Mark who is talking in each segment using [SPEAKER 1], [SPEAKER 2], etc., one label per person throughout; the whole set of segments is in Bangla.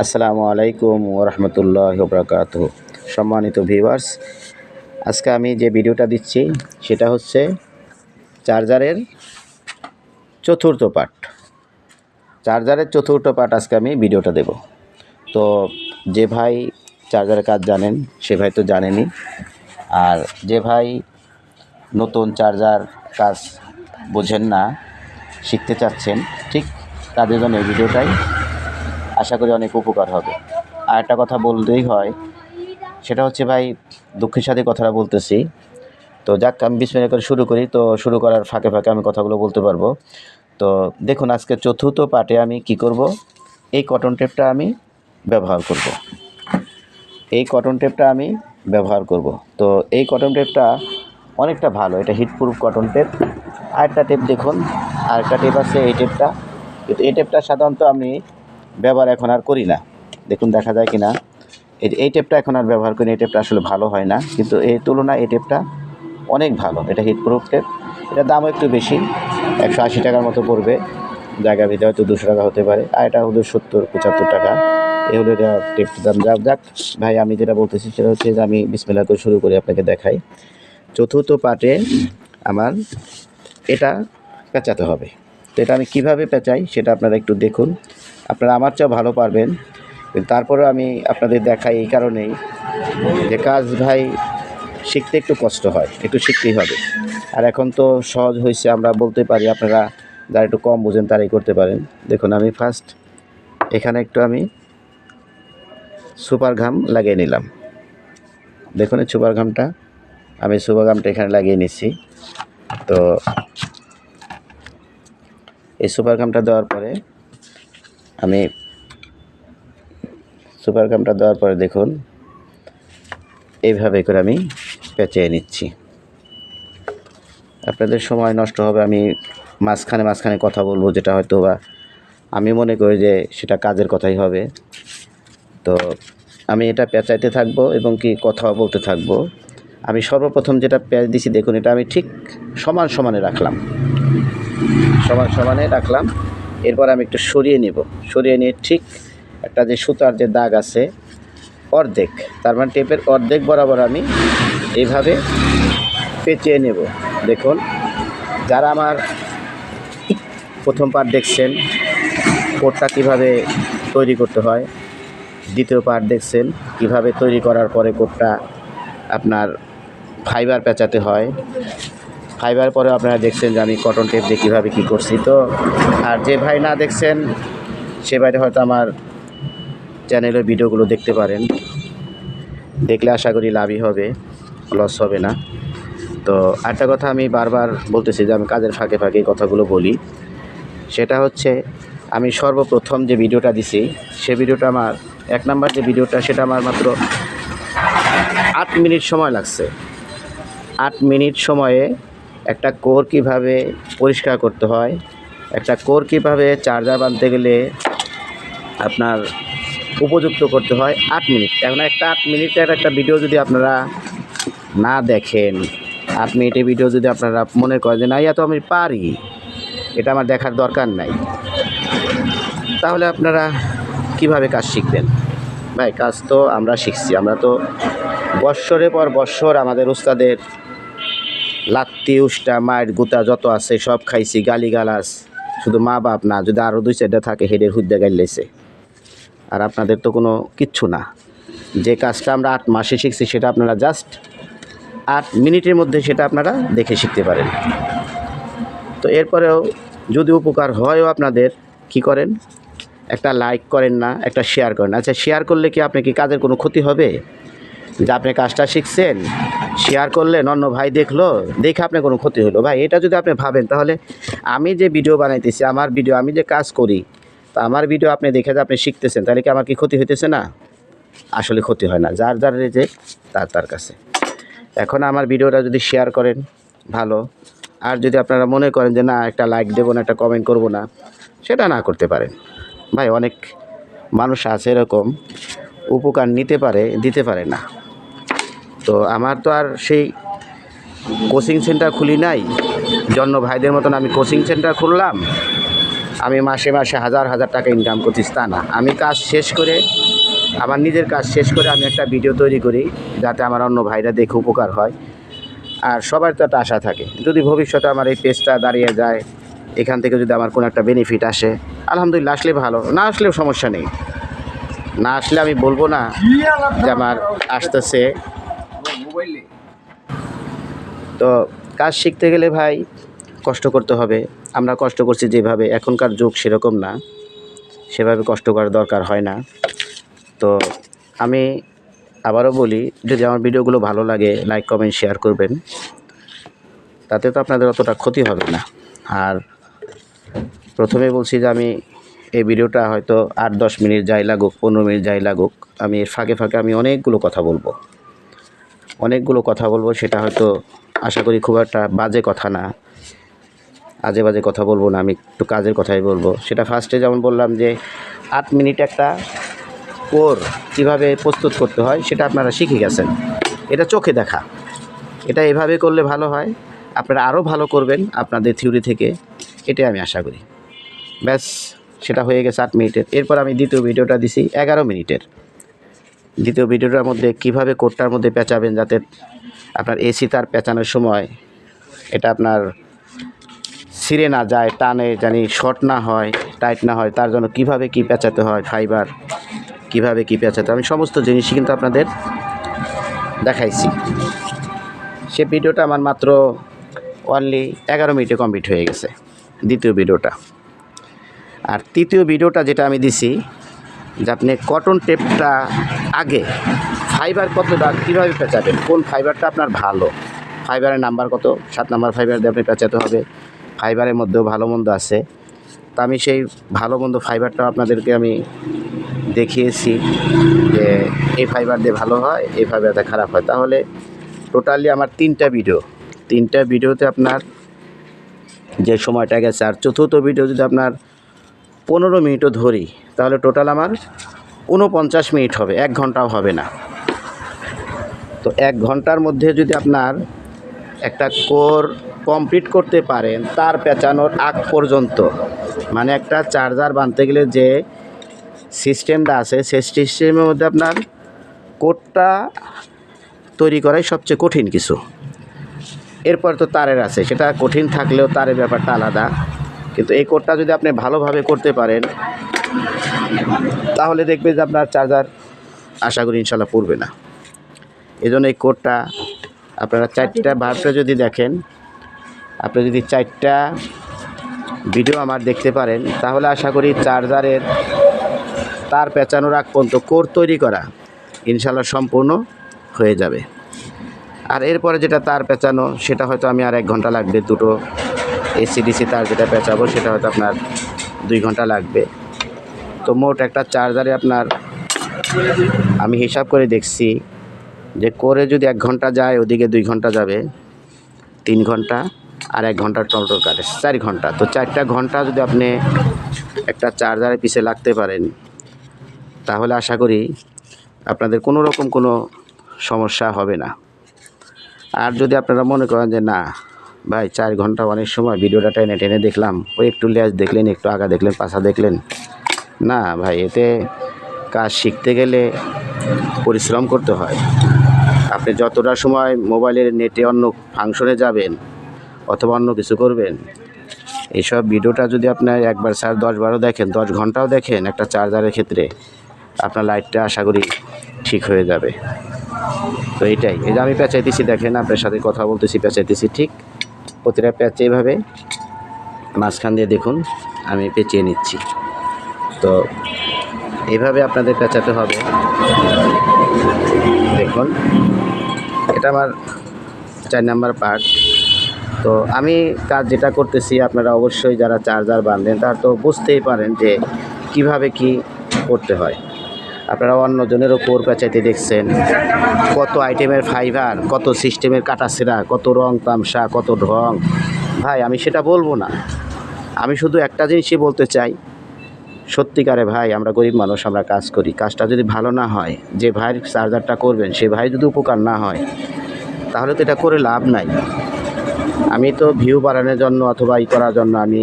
[SPEAKER 1] আসসালামু আলাইকুম ওরহমতুল্লাহ বরকাত সম্মানিত ভিউয়ার্স, আজকে আমি যে ভিডিওটা দিচ্ছি, সেটা হচ্ছে চার্জারের চতুর্থ পার্ট। চার্জারের চতুর্থ পার্ট আজকে আমি ভিডিওটা দেব। তো যে ভাই চার্জারের কাজ জানেন, সে ভাই তো জানেনই। আর যে ভাই নতুন চার্জার কাজ বোঝেন না, শিখতে চাচ্ছেন, ঠিক তাদের জন্য এই ভিডিওটাই আশা করি অনেক উপকার হবে। আর একটা কথা বলতেই হয়, সেটা হচ্ছে ভাই, দুঃখের সাথে কথাটা বলতেছি। তো যাক, আমি বিশ মিনিট করে শুরু করি। তো শুরু করার ফাঁকে ফাঁকে আমি কথাগুলো বলতে পারব। তো দেখুন, আজকে চতুর্থ পার্টে আমি কি করব? এই কটন টেপটা আমি ব্যবহার করব। এই কটন টেপটা আমি ব্যবহার করব। তো এই কটন টেপটা অনেকটা ভালো, এটা হিটপ্রুফ কটন টেপ আরেকটা টেপ দেখুন, আরেকটা টেপ আছে এই টেপটা কিন্তু এই টেপটা সাধারণত আমি ব্যবহার এখন আর করি না। দেখুন দেখা যায় কি না এই টেপটা এখন আর ব্যবহার করি না, এই টেপটা আসলে ভালো হয় না কিন্তু এই তুলনায় এই টেপটা অনেক ভালো। এটা হিটপ্রুফ টেপ এটার দামও একটু বেশি একশো আশি টাকার মতো পড়বে জায়গা ভিতরে হয়তো দুশো টাকা হতে পারে আর এটা হলো সত্তর পঁচাত্তর টাকা। এই হলো এটা টেপটার দাম। যাক যাক ভাই আমি যেটা বলতেছি সেটা হচ্ছে যে আমি বিসমিল্লা করে শুরু করে আপনাকে দেখাই। চতুর্থ পার্টে আমার এটা পেঁচাতে হবে। তো এটা আমি কীভাবে পেঁচাই সেটা আপনারা একটু দেখুন। আপনারা আমার চেয়েও ভালো পারবেন। তারপরেও আমি আপনাদের দেখাই এই কারণেই যে কাজ ভাই শিখতে একটু কষ্ট হয়, একটু শিখতেই হবে। আর এখন তো সহজ হয়েছে, আমরা বলতে পারি আপনারা যারা একটু কম বোঝেন তারাই করতে পারেন। দেখুন আমি ফার্স্ট এখানে একটু আমি সুপার ঘাম লাগিয়ে নিলাম। দেখুন এই সুপার ঘামটা, আমি সুপার ঘামটা এখানে লাগিয়ে নিচ্ছি। তো এই সুপার গামটা দেওয়ার পরে আমি সুপার গামটা দেওয়ার পরে দেখুন, এইভাবে করে আমি পেঁচিয়ে নিচ্ছি। আপনাদের সময় নষ্ট হবে, আমি মাঝখানে মাঝখানে কথা বলব, যেটা হয়তো বা আমি মনে করি যে সেটা কাজের কথাই হবে। তো আমি এটা পেঁচাইতে থাকব এবং কি কথাও বলতে থাকব। আমি সর্বপ্রথম যেটা পেঁচ দিছি, দেখুন এটা আমি ঠিক সমান সমানে রাখলাম। সমান সমানে রাখলাম। এরপর আমি একটু সরিয়ে নেব। সরিয়ে নিয়ে ঠিক একটা যে সুতার যে দাগ আছে, অর্ধেক, তার মানে টেপের অর্ধেক বরাবর আমি এইভাবে পেঁচিয়ে নেব। দেখুন, যারা আমার প্রথম পার্ট দেখছেন কোটটা কীভাবে তৈরি করতে হয়, দ্বিতীয় পার্ট দেখছেন, কীভাবে তৈরি করার পরে কোটটা আপনার ফাইবার পেঁচাতে হয় ফাইবার পরে আপনারা দেখছেন যে আমি কটন টেপ দিয়ে কীভাবে কী করছি। তো আর যে ভাই না দেখছেন, সে ভাইটা হয়তো আমার চ্যানেলের ভিডিওগুলো দেখতে পারেন। দেখলে আশা করি লাভই হবে লস হবে না। তো একটা কথা আমি বারবার বলতেছি যে আমি কাজের ফাঁকে ফাঁকে কথাগুলো বলি। সেটা হচ্ছে, আমি সর্বপ্রথম যে ভিডিওটা দিছি, সে ভিডিওটা আমার, এক নাম্বার যে ভিডিওটা সেটা আমার মাত্র আট মিনিট সময় লাগছে। আট মিনিট সময়ে একটা কোর কীভাবে পরিষ্কার করতে হয়, একটা কোর কীভাবে চার্জার বাঁধতে গেলে আপনার উপযুক্ত করতে হয়, আট মিনিট। এখন একটা আট মিনিটের একটা ভিডিও যদি আপনারা না দেখেন, আট মিনিটের ভিডিও যদি আপনারা মনে করেন যে, না ইয়া তো আমি পারি। এটা আমার দেখার দরকার নাই। তাহলে আপনারা কীভাবে কাজ শিখবেন? ভাই, কাজ তো আমরা শিখছি। আমরা তো বৎসরের পর বৎসর আমাদের উস্তাদের লাত্তি, উষ্টা মায়ের গুতা যত আছে সব খাইছি গালি গালাস শুধু মা বাপ না, যদি আরও দুই চারটা থাকে, হেডের হুদ্দা গাইলেছে আর আপনাদের তো কোনো কিচ্ছু না। যে কাজটা আমরা আট মাসে শিখছি, সেটা আপনারা জাস্ট আট মিনিটের মধ্যে সেটা আপনারা দেখে শিখতে পারেন। তো এরপরেও যদি উপকার হয়ও আপনাদের, কি করেন? একটা লাইক করেন না, একটা শেয়ার করেন। আচ্ছা শেয়ার করলে কি আপনি কি কাজের কোনো ক্ষতি হবে? যে আপনি কাজটা শিখছেন শেয়ার করলেন অন্য ভাই দেখল, দেখে আপনার কোনো ক্ষতি হলো। ভাই, এটা যদি আপনি ভাবেন, তাহলে আমি যে ভিডিও বানাইতেছি, আমার ভিডিও আমি যে কাজ করি, তো আমার ভিডিও আপনি দেখে যে আপনি শিখতেছেন, তাহলে কি আমার কি ক্ষতি হইতেছে না? আসলে ক্ষতি হয় না, যার যার যে, তার তার কাছে। এখন আমার ভিডিওটা যদি শেয়ার করেন, ভালো। আর যদি আপনারা মনে করেন যে, না, একটা লাইক দেবো না, একটা কমেন্ট করব না, সেটা না করতে পারেন। ভাই, অনেক মানুষ আছে এরকম, উপকার নিতে পারে, দিতে পারে না। তো আমার তো আর সেই কোচিং সেন্টার খুলি নাই। জন্য ভাইদের মতন আমি কোচিং সেন্টার খুললাম। আমি মাসে মাসে হাজার হাজার টাকা ইনকাম করছিস তা না। আমি কাজ শেষ করে, আমার নিজের কাজ শেষ করে আমি একটা ভিডিও তৈরি করি, যাতে আমার অন্য ভাইরা দেখে উপকার হয়। আর সবার তো একটা আশা থাকে, যদি ভবিষ্যতে আমার এই পেজটা দাঁড়িয়ে যায়, এখান থেকে যদি আমার কোনো একটা বেনিফিট আসে, আলহামদুলিল্লাহ আসলে ভালো। না আসলেও সমস্যা নেই। না আসলে আমি বলব না যে আমার আসতেছে। তো কাজ শিখতে গেলে ভাই কষ্ট করতে হবে। আমরা কষ্ট করছি যেভাবে, এখনকার যুগ সেরকম না। সেভাবে কষ্ট করার দরকার হয় না। তো আমি আবারও বলি, যদি আমার ভিডিওগুলো ভালো লাগে লাইক কমেন্ট শেয়ার করবেন। তাতে তো আপনাদের অতটা ক্ষতি হবে না। আর প্রথমে বলছি যে আমি এই ভিডিওটা হয়তো আট দশ মিনিট যাই লাগুক, পনেরো মিনিট যাই লাগুক, আমি এর ফাঁকে ফাঁকে আমি অনেকগুলো কথা বলব। অনেকগুলো কথা বলব, সেটা হয়তো আশা করি খুব একটা বাজে কথা না। আজে বাজে কথা বলব না, আমি একটু কাজের কথাই বলব। সেটা ফার্স্টে যেমন বললাম যে, আট মিনিট একটা কোর কীভাবে প্রস্তুত করতে হয়, সেটা আপনারা শিখে গেছেন। এটা চোখে দেখা। এটা এভাবে করলে ভালো হয়, আপনারা আরও ভালো করবেন আপনাদের থিওরি থেকে। এটাই আমি আশা করি। ব্যাস, সেটা হয়ে গেছে আট মিনিটের। এরপর আমি দ্বিতীয় ভিডিওটা দিছি এগারো মিনিটের। দ্বিতীয় ভিডিওটার মধ্যে কীভাবে কোডটার মধ্যে পেঁচাবেন যাতে আপনার এসি তার পেঁচানোর সময় এটা আপনার ছিঁড়ে না যায়, টানে, জানি শর্ট না হয়, টাইট না হয়, তার জন্য কীভাবে কি পেঁচাতে হয়, ফাইবার কীভাবে কি পেঁচাতে আমি সমস্ত জিনিসই কিন্তু আপনাদের দেখাইছি। সে ভিডিওটা আমার মাত্র অনলি এগারো মিনিটে কমপ্লিট হয়ে গেছে, দ্বিতীয় ভিডিওটা। আর তৃতীয় ভিডিওটা যেটা আমি দিছি, যে আপনি কটন টেপটা আগে ফাইবার কত কতটা কীভাবে পেঁচাবেন? কোন ফাইবারটা আপনার ভালো? ফাইবারের নাম্বার কত? সাত নাম্বার ফাইবার দিয়ে আপনি পেঁচাতে হবে। ফাইবারের মধ্যেও ভালো মন্দ আছে। তা আমি সেই ভালো মন্দ ফাইবারটা আপনাদেরকে আমি দেখিয়েছি যে এই ফাইবার দিয়ে ভালো হয়, এই ফাইবার দিয়ে খারাপ হয়। তাহলে টোটালি আমার তিনটা ভিডিও। তিনটা ভিডিওতে আপনার যে সময়টা গেছে, আর চতুর্থ ভিডিও যদি আপনার পনেরো মিনিটও ধরি, তাহলে টোটাল আমার উনপঞ্চাশ মিনিট হবে, এক ঘন্টাও হবে না। তো এক ঘণ্টার মধ্যে যদি আপনার একটা কোর কমপ্লিট করতে পারেন, তার পেঁচানোর আগ পর্যন্ত মানে একটা চার্জার বানতে গেলে যে সিস্টেমটা আছে, সেই সিস্টেমের মধ্যে আপনার কোডটা তৈরি করাই সবচেয়ে কঠিন কিছু। এরপর তো তারের আছে, সেটা কঠিন থাকলেও তারের ব্যাপারটা আলাদা। কিন্তু এই কোডটা যদি আপনি ভালোভাবে করতে পারেন তাহলে দেখবেন যে আপনার চার্জার আশা করি ইনশাল্লাহ পড়বে না। এই জন্য এই কোডটা আপনারা চারটা ভার্সে যদি দেখেন, আপনি যদি চারটা ভিডিও আমার দেখতে পারেন, তাহলে আশা করি চার্জারের তার পেঁচানোর আগ পর্যন্ত কোর তৈরি করা ইনশাল্লাহ সম্পূর্ণ হয়ে যাবে। আর এরপরে যেটা তার পেঁচানো, সেটা হয়তো আমি আর এক ঘণ্টা লাগবে, দুটো এসিডিসি তার যেটা পেঁচাবো, সেটা হয়তো আপনার দুই ঘণ্টা লাগবে। তো মোট একটা চার্জারে আপনার আমি হিসাব করে দেখছি যে করে যদি এক ঘণ্টা যায়, ওদিকে দুই ঘণ্টা যাবে, তিন ঘণ্টা আর এক ঘণ্টা টলটল কাটে চার ঘণ্টা। তো চারটা ঘণ্টা যদি আপনি একটা চার্জারের পিছে লাগতে পারেন, তাহলে আশা করি আপনাদের কোনো রকম কোনো সমস্যা হবে না। আর যদি আপনারা মনে করেন যে না, ভাই চার ঘণ্টা অনেক সময় ভিডিওটা টেনে টেনে দেখলাম, ওই একটু লেজ দেখলেন, একটু আগা দেখলেন, পাশা দেখলেন না ভাই, এতে কাজ শিখতে গেলে পরিশ্রম করতে হয়। আপনি যতটা সময় মোবাইলের নেটে অন্য ফাংশনে যাবেন অথবা অন্য কিছু করবেন, এইসব ভিডিওটা যদি আপনার একবার স্যার দশ বারো দেখেন, দশ ঘন্টাও দেখেন একটা চার্জারের ক্ষেত্রে, আপনার লাইটটা আশা করি ঠিক হয়ে যাবে। তো এইটাই। এই যে আমি পেঁচাইতেছি, দেখেন আপনার সাথে কথা বলতেছি, পেঁচাইতেছি ঠিক। প্রতিটা প্যাচ এইভাবে মাঝখান দিয়ে দেখুন, আমি পেঁচিয়ে নিচ্ছি। তো এইভাবে আপনাদের পেঁচাতে হবে। দেখুন, এটা আমার চার নাম্বার পার্ট তো আমি কাজ যেটা করতেছি, আপনারা অবশ্যই যারা চার্জার বাঁধেন তারা তো বুঝতেই পারেন যে কীভাবে কি করতে হয়। আপনারা অন্যজনেরও ওপর পেঁচাইতে দেখছেন, কত আইটেমের ফাইবার কত সিস্টেমের কাটাছেড়া কত রং তামসা, কত ঢং। ভাই, আমি সেটা বলব না। আমি শুধু একটা জিনিসই বলতে চাই সত্যিকারে ভাই, আমরা গরিব মানুষ, আমরা কাজ করি। কাজটা যদি ভালো না হয়, যে ভাইয়ের চার্জারটা করবেন, সে ভাই যদি উপকার না হয়, তাহলে তো এটা করে লাভ নাই। আমি তো ভিউ বাড়ানোর জন্য অথবা ই করার জন্য আমি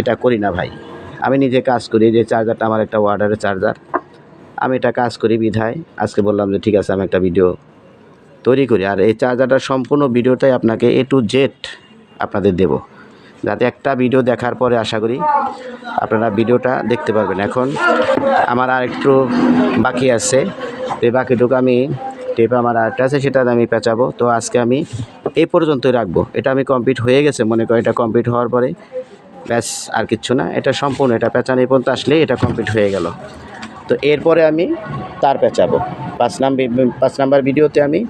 [SPEAKER 1] এটা করি না ভাই। আমি নিজে কাজ করি, যে চার্জারটা আমার একটা ওয়ার্ডারের চার্জার। আমি এটা কাজ করি বিধায়। আজকে বললাম যে, ঠিক আছে, আমি একটা ভিডিও তৈরি করি। আর এই চার্জারটার সম্পূর্ণ ভিডিওটাই আপনাকে এ টু জেড আপনাদের দেব। যাতে একটা ভিডিও দেখার পরে আশা করি আপনারা ভিডিওটা দেখতে পারবেন। এখন আমার আর একটু বাকি আছে। এই বাকিটুকু আমি টেপ আমার আরেকটা আছে, সেটা আমি পেঁচাবো। তো আজকে আমি এই পর্যন্তই রাখব। এটা আমি কমপ্লিট হয়ে গেছে, মনে করি এটা কমপ্লিট হওয়ার পরে ব্যাস, আর কিচ্ছু না। এটা সম্পূর্ণ, এটা পেঁচানো এই পর্যন্ত আসলে এটা কমপ্লিট হয়ে গেল। তো এরপরে আমি তার পেঁচাবো। পাঁচ নাম্বার পাঁচ নাম্বার ভিডিওতে আমি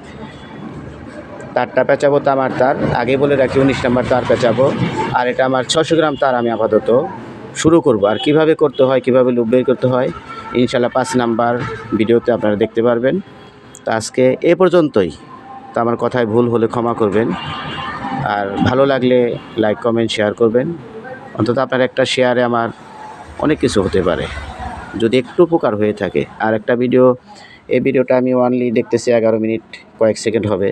[SPEAKER 1] তারটা পেঁচাবো তো আমার তার। আগে বলে রাখি, উনিশ নাম্বার তার পেঁচাবো। আর এটা আমার ছশো গ্রাম তার আমি আপাতত শুরু করব। আর কীভাবে করতে হয়, কীভাবে লুপ বের করতে হয়, ইনশাল্লাহ পাঁচ নাম্বার ভিডিওতে আপনারা দেখতে পারবেন। তো আজকে এ পর্যন্তই। তো আমার কথায় ভুল হলে ক্ষমা করবেন। আর ভালো লাগলে লাইক, কমেন্ট, শেয়ার করবেন। অন্তত আপনার একটা শেয়ারে আমার অনেক কিছু হতে পারে। যদি একটু উপকার হয়ে থাকে। আর একটা ভিডিও, এই ভিডিওটা আমি ওয়ানলি দেখতেছি এগারো মিনিট, কয়েক সেকেন্ড হবে।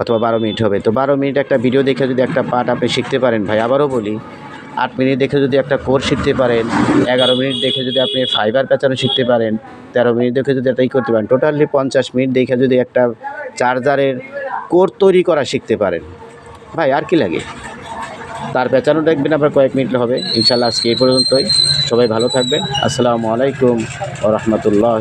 [SPEAKER 1] অথবা বারো মিনিট হবে। তো বারো মিনিট একটা ভিডিও দেখে যদি একটা পার্ট আপনি শিখতে পারেন, ভাই, আবারও বলি, আট মিনিট দেখে যদি একটা কোর্স শিখতে পারেন, এগারো মিনিট দেখে যদি আপনি ফাইবার পেঁচানো শিখতে পারেন, তেরো মিনিট দেখে যদি একটা ই করতে পারেন টোটালি পঞ্চাশ মিনিট দেখে যদি একটা চার্জারের কোর তৈরি করা শিখতে পারেন। ভাই, আর কি লাগে? তার পেঁচানো দেখবেন আবার কয়েক মিনিট হবে। ইনশাল্লাহ আজকে এই পর্যন্তই। সবাই ভালো থাকবেন। আসসালামু আলাইকুম ও রহমতুল্লাহ